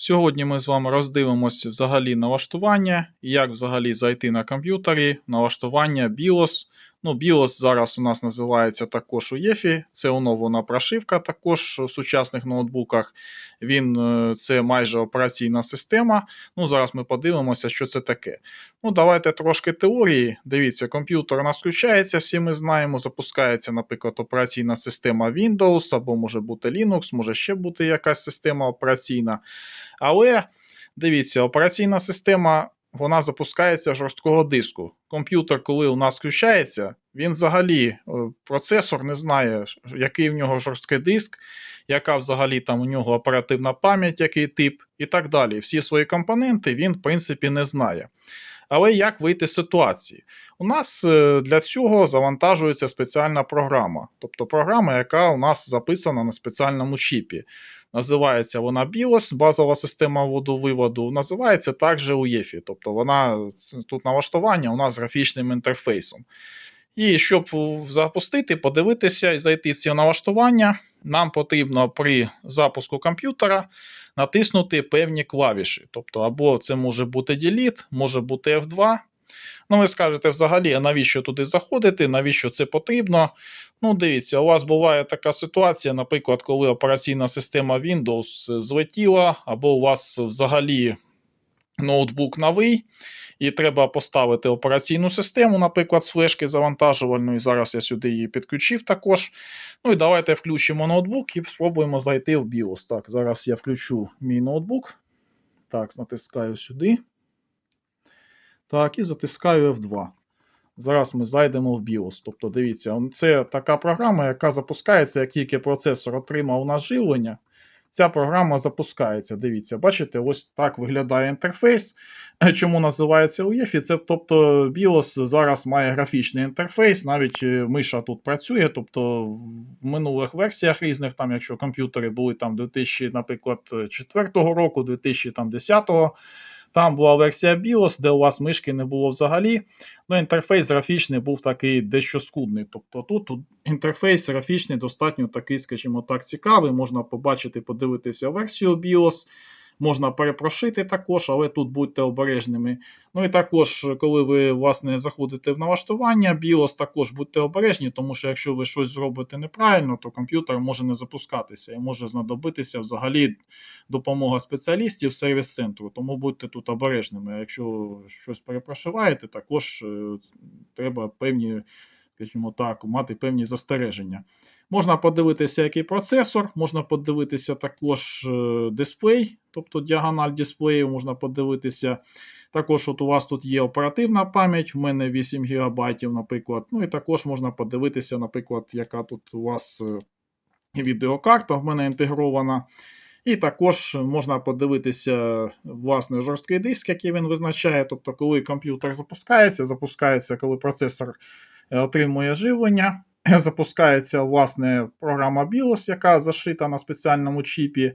Сьогодні ми з вами роздивимось взагалі налаштування, і як взагалі зайти на комп'ютері, налаштування BIOS. Ну, BIOS зараз у нас називається також UEFI, це оновлена прошивка також у сучасних ноутбуках. Він е, це майже операційна система. Ну, Зараз ми подивимося, що це таке. Ну, Давайте трошки теорії. Дивіться, комп'ютер у нас включається, всі ми знаємо. Запускається, наприклад, операційна система Windows, або може бути Linux, може ще бути якась система операційна. Але дивіться, операційна система вона запускається жорсткого диску. Комп'ютер, коли у нас включається, він взагалі е, процесор не знає, який в нього жорсткий диск, яка взагалі там у нього оперативна пам'ять, який тип і так далі. Всі свої компоненти він, в принципі, не знає. Але як вийти з ситуації? У нас е, для цього завантажується спеціальна програма, тобто програма, яка у нас записана на спеціальному чіпі. Називається вона BIOS, базова система вводу-виводу, називається також UEFI, тобто вона тут налаштування у нас з графічним інтерфейсом. І щоб запустити, подивитися і зайти в ці налаштування, нам потрібно при запуску комп'ютера натиснути певні клавіші. Тобто, або це може бути Delete, може бути F2. Ну, ви скажете взагалі, навіщо туди заходити, навіщо це потрібно? Ну, дивіться, у вас буває така ситуація, наприклад, коли операційна система Windows злетіла, або у вас взагалі ноутбук новий, і треба поставити операційну систему, наприклад, з флешки завантажувальної. Зараз я сюди її підключив також. Ну і давайте включимо ноутбук і спробуємо зайти в BIOS. Так, зараз я включу мій ноутбук. Так, натискаю сюди. Так, і затискаю F2. Зараз ми зайдемо в BIOS. Тобто, дивіться, це така програма, яка запускається, як тільки процесор отримав наживлення. Ця програма запускається. Дивіться, бачите, ось так виглядає інтерфейс. Чому називається UEFI? Це тобто BIOS зараз має графічний інтерфейс, навіть е, миша тут працює. Тобто в минулих версіях різних, там, якщо комп'ютери були там 2000, наприклад, 4 року, 2010 року. Там була версія BIOS, де у вас мишки не було взагалі. Ну, інтерфейс графічний був такий дещо скудний. Тобто тут, тут інтерфейс графічний достатньо такий, скажімо так, цікавий. Можна побачити, подивитися версію BIOS. Можна перепрошити також, але тут будьте обережними. Ну і також, коли ви власне заходите в налаштування, BIOS також будьте обережні, тому що якщо ви щось зробите неправильно, то комп'ютер може не запускатися і може знадобитися взагалі допомога спеціалістів сервіс-центру. Тому будьте тут обережними. А якщо щось перепрошиваєте, також е, треба певні, скажімо так, мати певні застереження. Можна подивитися, який процесор, можна подивитися також е, дисплей, тобто діагональ дисплею, можна подивитися. Також от у вас тут є оперативна пам'ять, в мене 8 ГБ, наприклад. Ну і також можна подивитися, наприклад, яка тут у вас е, відеокарта в мене інтегрована. І також можна подивитися власне жорсткий диск, який він визначає. Тобто, коли комп'ютер запускається, запускається, коли процесор е, отримує живлення. запускається власне програма BIOS, яка зашита на спеціальному чіпі,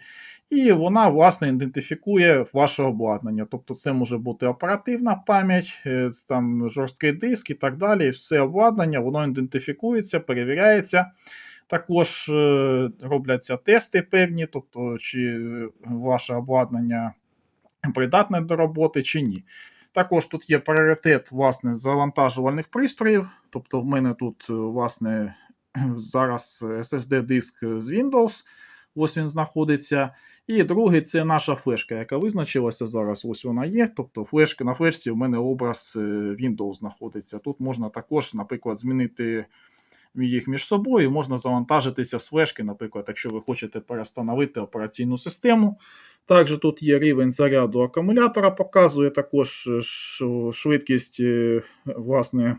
і вона власне ідентифікує ваше обладнання. Тобто це може бути оперативна пам'ять, е, там жорсткий диск і так далі. Все обладнання, воно ідентифікується, перевіряється. Також е, робляться тести певні, тобто чи ваше обладнання придатне до роботи, чи ні. Також тут є пріоритет власне, завантажувальних пристроїв. Тобто, в мене тут е, власне, зараз SSD-диск з Windows. Ось він знаходиться. І другий це наша флешка, яка визначилася зараз. Ось вона є. Тобто флешка на флешці в мене образ е, Windows знаходиться. Тут можна також, наприклад, змінити їх між собою, можна завантажитися з флешки, наприклад, якщо ви хочете перестановити операційну систему. Також тут є рівень заряду акумулятора, показує також е, швидкість власне,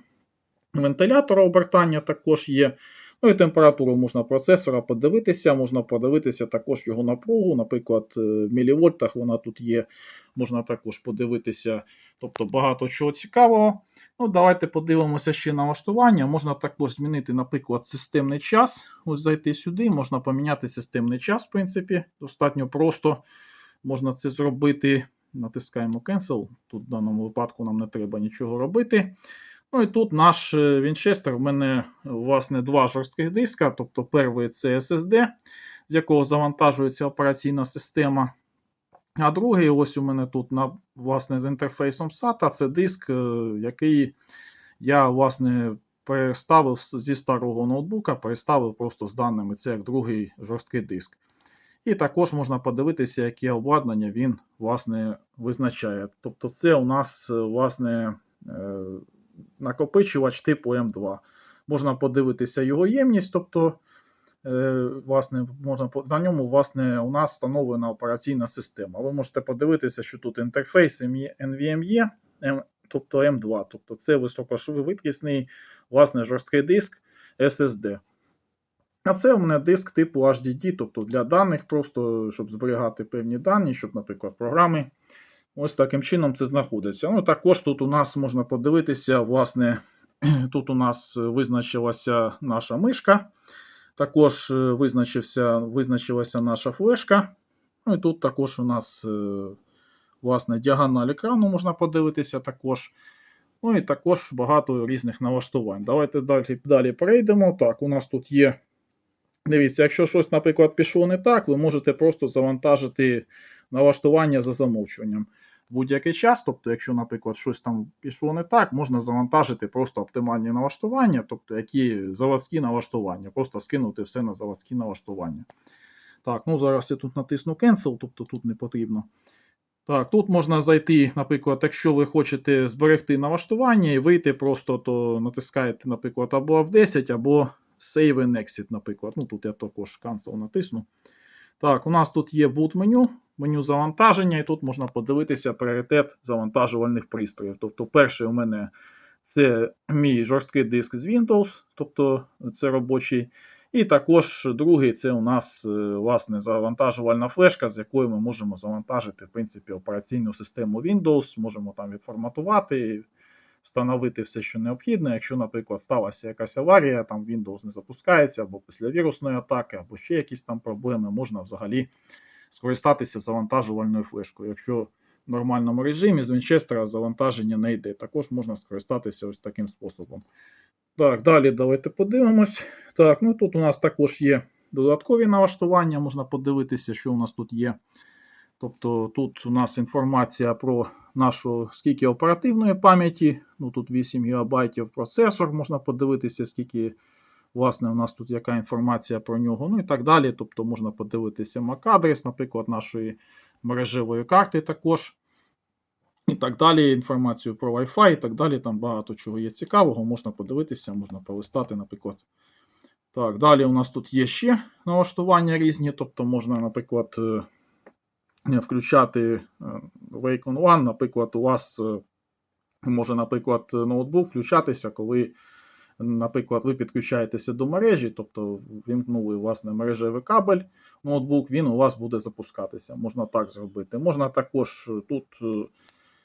вентилятора обертання також є. Ну і температуру можна процесора подивитися, можна подивитися також його напругу, наприклад, в мілівольтах вона тут є, можна також подивитися, тобто багато чого цікавого. Ну, Давайте подивимося ще на налаштування. Можна також змінити, наприклад, системний час. Ось зайти сюди, можна поміняти системний час, в принципі, достатньо просто можна це зробити. Натискаємо Cancel. Тут в даному випадку нам не треба нічого робити. Ну і тут наш Вінчестер. В мене власне два жорстких диска. Тобто перший це SSD, з якого завантажується операційна система. А другий, ось у мене тут на, власне, з інтерфейсом SATA, це диск, е, який я, власне, переставив зі старого ноутбука, переставив просто з даними. Це як другий жорсткий диск. І також можна подивитися, яке обладнання він власне визначає. Тобто, це у нас е, власне е, накопичувач типу М2. Можна подивитися його ємність, тобто, е, власне, можна на ньому власне, у нас встановлена операційна система. Ви можете подивитися, що тут інтерфейс NVMe, тобто М2, тобто це високошвидкісний власне, жорсткий диск SSD. А це у мене диск типу HDD, тобто для даних, просто щоб зберігати певні дані, щоб, наприклад, програми. Ось таким чином це знаходиться. Ну, також тут у нас можна подивитися, власне, тут у нас визначилася наша мишка, також е, визначився, визначилася наша флешка. Ну і тут також у нас е, власне, діагональ екрану можна подивитися також. Ну і також багато різних налаштувань. Давайте далі, далі перейдемо. Так, у нас тут є. Дивіться, якщо щось, наприклад, пішло не так, ви можете просто завантажити налаштування за замовчуванням. Будь-який час, тобто, якщо, наприклад, щось там пішло не так, можна завантажити просто оптимальні налаштування, тобто які заводські налаштування, просто скинути все на заводські налаштування. Так, ну зараз я тут натисну Cancel, тобто тут не потрібно. Так, тут можна зайти, наприклад, якщо ви хочете зберегти налаштування і вийти, просто то натискаєте, наприклад, або F10, або Save and Exit, наприклад. Ну, тут я також Cancel натисну. Так, у нас тут є boot меню, меню завантаження, і тут можна подивитися пріоритет завантажувальних пристроїв. Тобто, перший у мене це мій жорсткий диск з Windows, тобто це робочий. І також другий це у нас е, власне завантажувальна флешка, з якою ми можемо завантажити в принципі, операційну систему Windows, можемо там відформатувати, встановити все, що необхідно. Якщо, наприклад, сталася якась аварія, там Windows не запускається, або після вірусної атаки, або ще якісь там проблеми, можна взагалі скористатися завантажувальною флешкою. Якщо в нормальному режимі з Вінчестера завантаження не йде, також можна скористатися ось таким способом. Так, далі давайте подивимось. Так, ну тут у нас також є додаткові налаштування, можна подивитися, що у нас тут є. Тобто тут у нас інформація про нашу скільки оперативної пам'яті. Ну тут 8 ГБ процесор, можна подивитися, скільки власне у нас тут яка інформація про нього. Ну і так далі. Тобто можна подивитися MAC-адрес, наприклад, нашої мережевої карти також. І так далі, інформацію про Wi-Fi і так далі. Там багато чого є цікавого, можна подивитися, можна полистати, наприклад. Так, далі у нас тут є ще налаштування різні, тобто можна, наприклад, е, включати е, Wake One, наприклад, у вас е, може, наприклад, ноутбук включатися, коли, наприклад, ви підключаєтеся до мережі, тобто вімкнули власне мережевий кабель, ноутбук, він у вас буде запускатися. Можна так зробити. Можна також тут е,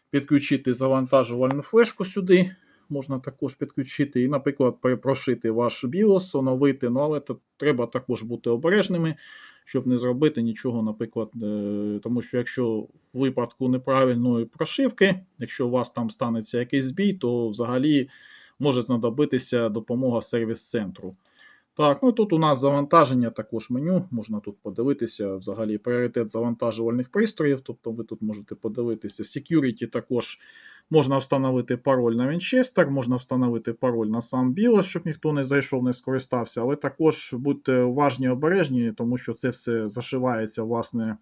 підключити завантажувальну флешку сюди. Можна також підключити і, наприклад, перепрошити ваш BIOS, оновити, ну але треба також бути обережними, щоб не зробити нічого, наприклад, е, тому що якщо в випадку неправильної прошивки, якщо у вас там станеться якийсь збій, то взагалі може знадобитися допомога сервіс-центру. Так, ну тут у нас завантаження також меню. Можна тут подивитися взагалі пріоритет завантажувальних пристроїв. Тобто ви тут можете подивитися Security також можна встановити пароль на Winchester, можна встановити пароль на сам BIOS, щоб ніхто не зайшов, не скористався. Але також будьте уважні обережні, тому що це все зашивається власне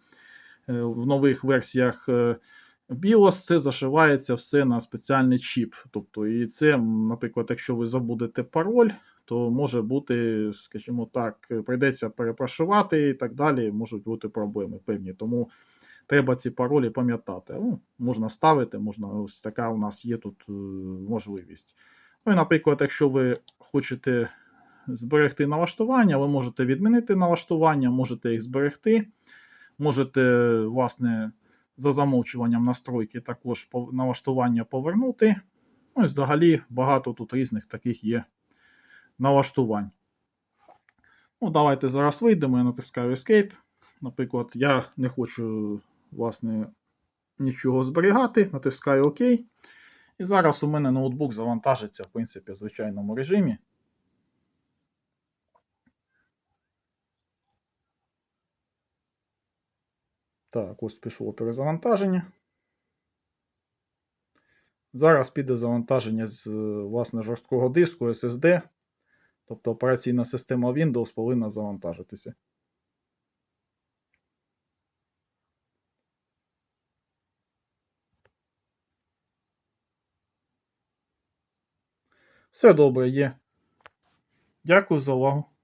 е, в нових версіях. е, BIOS це зашивається все на спеціальний чіп. Тобто, і це, наприклад, якщо ви забудете пароль, то може бути, скажімо так, прийдеться перепрошивати і так далі. Можуть бути проблеми певні. Тому треба ці паролі пам'ятати. Ну, Можна ставити, можна ось така у нас є тут е, можливість. Ну і, наприклад, якщо ви хочете зберегти налаштування, ви можете відмінити налаштування, можете їх зберегти, можете, власне, за замовчуванням настройки також налаштування повернути. Ну і взагалі багато тут різних таких є налаштувань. Ну, давайте зараз вийдемо, я натискаю Escape. Наприклад, я не хочу, власне, нічого зберігати, натискаю ОК. І зараз у мене ноутбук завантажиться, в принципі, в звичайному режимі. Так, ось пішло перезавантаження. Зараз піде завантаження з е, власне жорсткого диску SSD. Тобто операційна система Windows повинна завантажитися. Все добре є. Дякую за увагу.